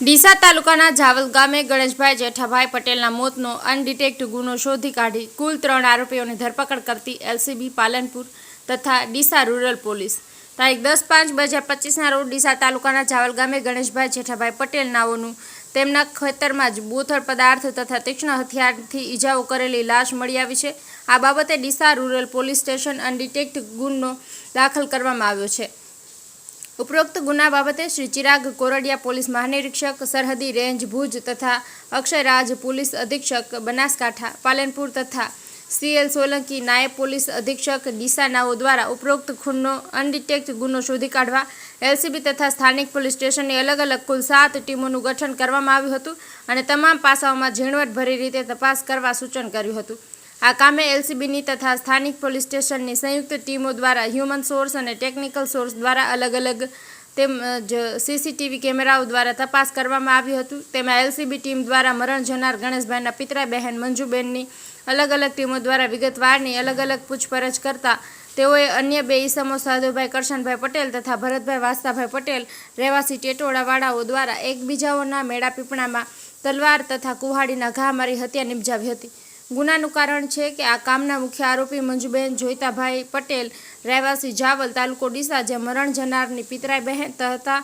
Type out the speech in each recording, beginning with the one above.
ડીસા તાલુકાના જાવલ ગામે ગણેશભાઈ જેઠાભાઈ પટેલના મોતનો અનડિટેક્ટ ગુનો શોધી કાઢી કુલ ત્રણ આરોપીઓની ધરપકડ કરતી એલસીબી પાલનપુર તથા ડીસા રૂરલ પોલીસ. તારીખ દસ પાંચ બે હજાર પચીસના રોજ ડીસા તાલુકાના જાવલ ગામે ગણેશભાઈ જેઠાભાઈ પટેલ નાઓનું તેમના ખેતરમાં જ બોથળ પદાર્થ તથા તીક્ષ્ણ હથિયારથી ઈજાઓ કરેલી લાશ મળી આવી છે. આ બાબતે Deesa rural police station undetect ગુનો દાખલ કરવામાં આવ્યો છે. ઉપરોક્ત ગુના બાબતે શ્રી ચિરાગ કોરડિયા પોલીસ મહાનિરીક્ષક, સરહદી રેન્જ ભુજ તથા અક્ષયરાજ પોલીસ અધિક્ષક, બનાસકાંઠા, પાલનપુર તથા સીએલ સોલંકી નાયબ પોલીસ અધિક્ષક ડીસા નાઓ દ્વારા ઉપરોક્ત ખૂનનો અનડિટેક્ટ ગુનો શોધી કાઢવા, એલસીબી તથા સ્થાનિક પોલીસ સ્ટેશનની અલગ અલગ કુલ સાત ટીમોનું ગઠન કરવામાં આવ્યું હતું અને તમામ પાસાઓમાં ઝીણવટભરી રીતે તપાસ કરવા સૂચન કર્યું હતું. આ કામે એલસીબીની તથા સ્થાનિક પોલીસ સ્ટેશનની સંયુક્ત ટીમો દ્વારા હ્યુમન સોર્સ અને ટેકનિકલ સોર્સ દ્વારા અલગ અલગ તેમજ સીસીટીવી કેમેરાઓ દ્વારા તપાસ કરવામાં આવ્યું હતું. તેમાં એલસીબી ટીમ દ્વારા મરણ જનાર ગણેશભાઈના પિતરા બહેન મંજુબેનની અલગ અલગ ટીમો દ્વારા વિગતવારની અલગ અલગ પૂછપરછ કરતા તેઓએ અન્ય બે ઈસમો સાધુભાઈ કરશનભાઈ પટેલ તથા ભરતભાઈ વાસ્તાભાઈ પટેલ, રહેવાસી ટેટોળાવાળાઓ દ્વારા એકબીજાઓના મેળા પીપણામાં તલવાર તથા કુહાડીના ઘા મારી હત્યા નિપજાવી હતી. ગુનાનું કારણ છે કે આ કામના મુખ્ય આરોપી મંજુબેન જોઈતાભાઈ પટેલ રહેવાસી જાવલ તાલુકો ડીસા જે મરણ જનારની પિતરાઈ બહેન હતા.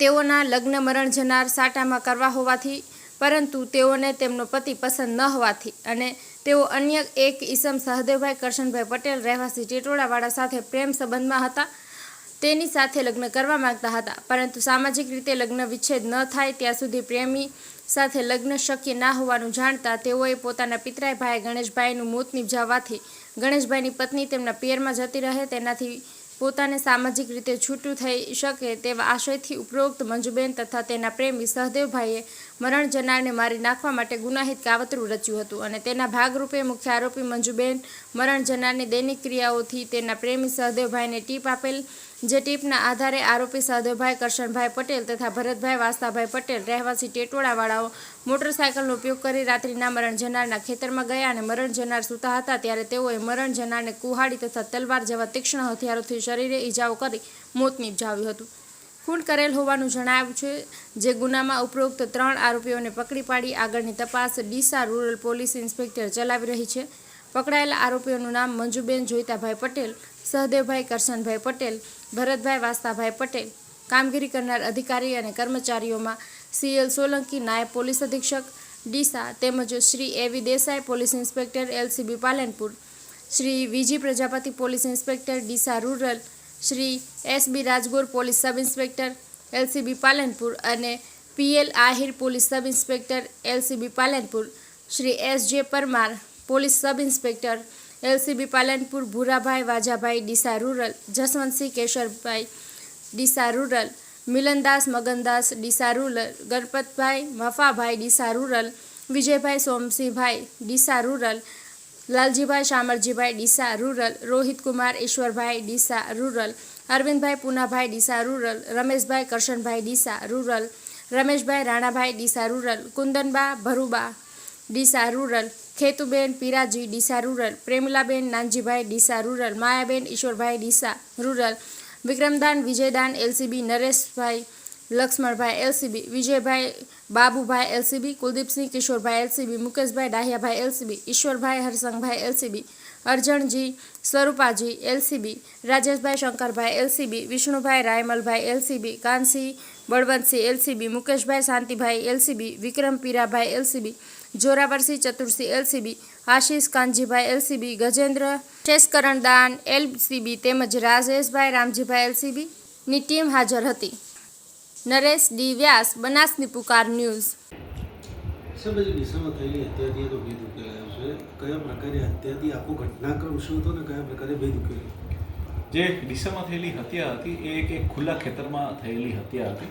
તેઓના લગ્ન મરણ જનાર સાટામાં કરવા હોવાથી, પરંતુ તેઓને તેમનો પતિ પસંદ ન હોવાથી અને તેઓ અન્ય એક ઈસમ સહદેવભાઈ કરશનભાઈ પટેલ રહેવાસી ટેટોળાવાળા સાથે પ્રેમ સંબંધમાં હતા. તેની સાથે લગ્ન કરવા માંગતા હતા. પરંતુ સામાજિક રીતે લગ્ન વિચ્છેદ ન થાય ત્યાં સુધી પ્રેમી સાથે લગ્ન શક્ય ના હોવાનું જાણતા તેઓએ પોતાના પિતરાય ભાઈ ગણેશભાઈનું મોત નિપજાવવાથી ગણેશભાઈની પત્ની તેમના પિયરમાં જતી રહે, તેનાથી પોતાને સામાજિક રીતે છૂટું થઈ શકે તેવા આશયથી ઉપરોક્ત મંજુબેન તથા તેના પ્રેમી સહદેવભાઈએ મરણ જનારને મારી નાખવા માટે ગુનાહિત કાવતરું રચ્યું હતું અને તેના ભાગરૂપે મુખ્ય આરોપી મંજુબેન મરણ જનારની દૈનિક ક્રિયાઓથી તેના પ્રેમી સહદેવભાઈને ટીપ આપેલ, જે ટીપના આધારે આરોપી સહદેવભાઈ કરશનભાઈ પટેલ તથા ભરતભાઈ વાસ્તાભાઈ પટેલ રહેવાસી ટેટોળાવાળાઓ મોટરસાયકલનો ઉપયોગ કરી રાત્રિના મરણ જનારના ખેતરમાં ગયા અને મરણ જનાર સૂતા હતા ત્યારે તેઓએ મરણ જનારને કુહાડી તથા તલવાર જેવા તીક્ષ્ણ હથિયારોથી શરીરે ઈજાઓ કરી મોત નિપજાવ્યું હતું. ખૂન કરેલ હોવાનું જણાવ્યું છે, જે ગુનામાં ઉપરોક્ત ત્રણ આરોપીઓને પકડી પાડી આગળની તપાસ ડીસા રૂરલ પોલીસ ઇન્સ્પેક્ટર ચલાવી રહી છે. પકડાયેલા આરોપીઓનું નામ મંજુબેન જોઈતાભાઈ પટેલ, સહદેવભાઈ કરશનભાઈ પટેલ, ભરતભાઈ વાસ્તાભાઈ પટેલ, કામગીરી કરનાર અધિકારી અને કર્મચારીઓમાં સીએલ સોલંકી નાયબ પોલીસ અધિક્ષક, ડીસા તેમજ Shri A V Desai police inspector LCB Palanpur, Shri V G Prajapati police inspector Deesa rural Shri S B Rajgor police sub inspector, LCB Palanpur અને P L Ahir police sub inspector, LCB Palanpur. Shri S J Parmar, police sub inspector, LCB Palanpur, Bhurabhai Vajabhai, Deesa rural, Jaswantsinh Kesharbhai, Deesa rural, Milandas Magandas, Deesa rural, Ganpatbhai Mafabhai, Deesa rural, Vijaybhai Somsinhbhai, Deesa rural Laljibhai Shamaljibhai, Deesa rural, Rohitkumar, Ishwarbhai, Deesa rural, Arvindbhai, Poonabhai, Deesa rural, Rameshbhai, Karshanbhai, Deesa rural, Rameshbhai, Ranabhai, Deesa rural, Kundanba, Bharuba, Deesa rural, Khetuben, Piraji, Deesa rural, Premlaben, Nanjibhai, Deesa rural, Mayaben, Ishwarbhai, Deesa rural, Vikramdan, Vijaydan, LCB, Nareshbhai, Laxmanbhai, LCB, Vijaybhai Babubhai LCB, Kuldeepsinh Kishorbhai LCB, Mukeshbhai Dahiyabhai LCB, Ishwarbhai Harsangbhai LCB, Arjanji Swarupaji LCB, Rajeshbhai Shankarbhai LCB, Vishnubhai Raymalbhai LCB Kansi Balvantsinh LCB, Mukeshbhai Shantibhai LCB, Vikram Pirabhai LCB, Joravarsinh Chatursinh LCB, Ashish Kanjibhai LCB, Gajendra Sheshkarandan LCB તેમજ રાજેશભાઈ રામજીભાઈ એલસીબીની team હાજર હતી. Naresh D Vyas બનાસની પુકાર news. સાહેબ જે દિશામાં થયેલી હત્યાથી તો ભેદ ઉકેલાયો છે. કયા પ્રકારે હત્યાથી આખો ઘટનાક્રમ શું હતો ને કયા પ્રકારે ભેદ ઉકેલાયો? જે દિશામાં થયેલી હત્યા હતી એ એક એક ખુલ્લા ખેતરમાં થયેલી હત્યા હતી.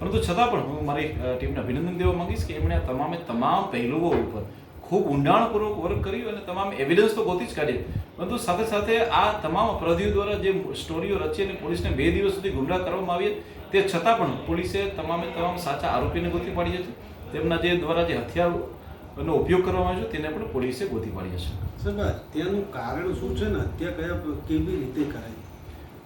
પરંતુ છતાં પણ હું મારી ટીમને અભિનંદન દેવા માંગીશ કે એમણે આ તમામે તમામ પહેલુઓ ઉપર ખૂબ ઊંડાણપૂર્વક વર્ક કર્યું અને તમામ એવિડન્સ તો ગોતી જ કાઢી પરંતુ સાથે સાથે આ તમામ અપરાધીઓ દ્વારા જે સ્ટોરીઓ રચી અને પોલીસને બે દિવસ સુધી ગુમરાહ કરવામાં આવી તે છતાં પણ પોલીસે તમામે તમામ સાચા આરોપીને ગોતી પાડ્યા છે. તેમના જે દ્વારા જે હથિયારનો ઉપયોગ કરવામાં આવ્યો તેને પણ પોલીસે ગોતી પાડ્યા છે. સાહેબ હત્યાનું કારણ શું છે ને? હત્યા કયા, કેવી રીતે કરાય?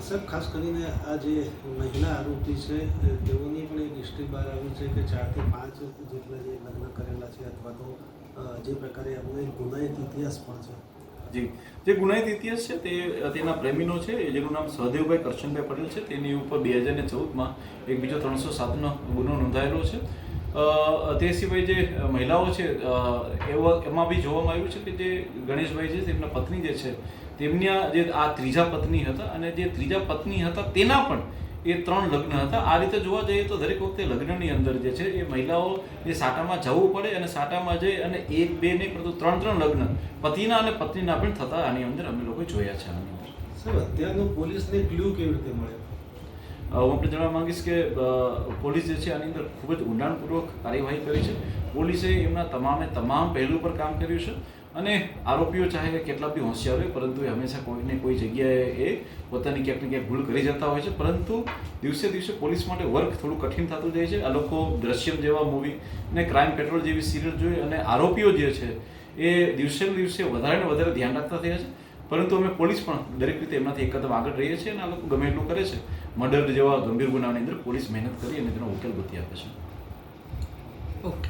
સાહેબ, ખાસ કરીને આ જે મહિલા આરોપી છે તેઓની પણ એક હિસ્ટ્રી બહાર આવી છે કે ચારથી પાંચ જેટલા જે લગ્ન કરેલા છે અથવા તો જે પ્રકારે એમનો ગુનાહિત ઇતિહાસ પણ છે. જી. જે ગુનાહિત ઇતિહાસ છે તે તેના પ્રેમીનો છે જેનું નામ સહદેવભાઈ કરશનભાઈ પટેલ છે. તેની ઉપર બે હજાર ચૌદમાં એક બીજો ત્રણસો સાતનો ગુનો નોંધાયેલો છે. તે સિવાય જે મહિલાઓ છે અ, એમાં બી જોવામાં આવ્યું છે કે જે ગણેશભાઈ છે તેમના પત્ની જે છે તેમના જે આ ત્રીજા પત્ની હતા અને જે ત્રીજા પત્ની હતા તેના પણ એ ત્રણ લગ્ન હતા. આ રીતે જોવા જઈએ તો દરેક વખતે લગ્નની અંદર જે છે એ મહિલાઓ એ સાટામાં જવું પડે અને સાટામાં જઈ અને એક બે નહીં પરંતુ ત્રણ ત્રણ લગ્ન પતિના અને પત્નીના પણ થતા આની અંદર અમે લોકો જોયા છે આની અંદર. સર અત્યારનું પોલીસને ક્લ્યુ કેવી રીતે મળે? હું આપણે જણાવવા માંગીશ કે પોલીસ જે છે આની અંદર ખૂબ જ ઊંડાણપૂર્વક કાર્યવાહી કરી છે. પોલીસે એમના તમામે તમામ પહેલું પર કામ કર્યું છે અને આરોપીઓ ચાહે કેટલા બી હોશિયાર હોય, પરંતુ એ હંમેશા કોઈને કોઈ જગ્યાએ એ પોતાની ક્યાંક ને ક્યાંક ભૂલ કરી જતા હોય છે. પરંતુ દિવસે દિવસે પોલીસ માટે વર્ક થોડું કઠિન થતું જાય છે. આ લોકો દ્રશ્યમ જેવા મૂવી અને ક્રાઇમ પેટ્રોલ જેવી સિરિયલ જોઈ અને આરોપીઓ જે છે એ દિવસે દિવસે વધારે ને વધારે ધ્યાન રાખતા થયા છે. પરંતુ અમે પોલીસ પણ દરેક રીતે એમનાથી એક કદમ આગળ રહીએ છીએ અને આ લોકો ગમે એટલું કરે છે. મર્ડર જેવા ગંભીર ગુનાની અંદર પોલીસ મહેનત કરી અને તેનો ઉકેલ ગોતી આપે છે. ઓકે.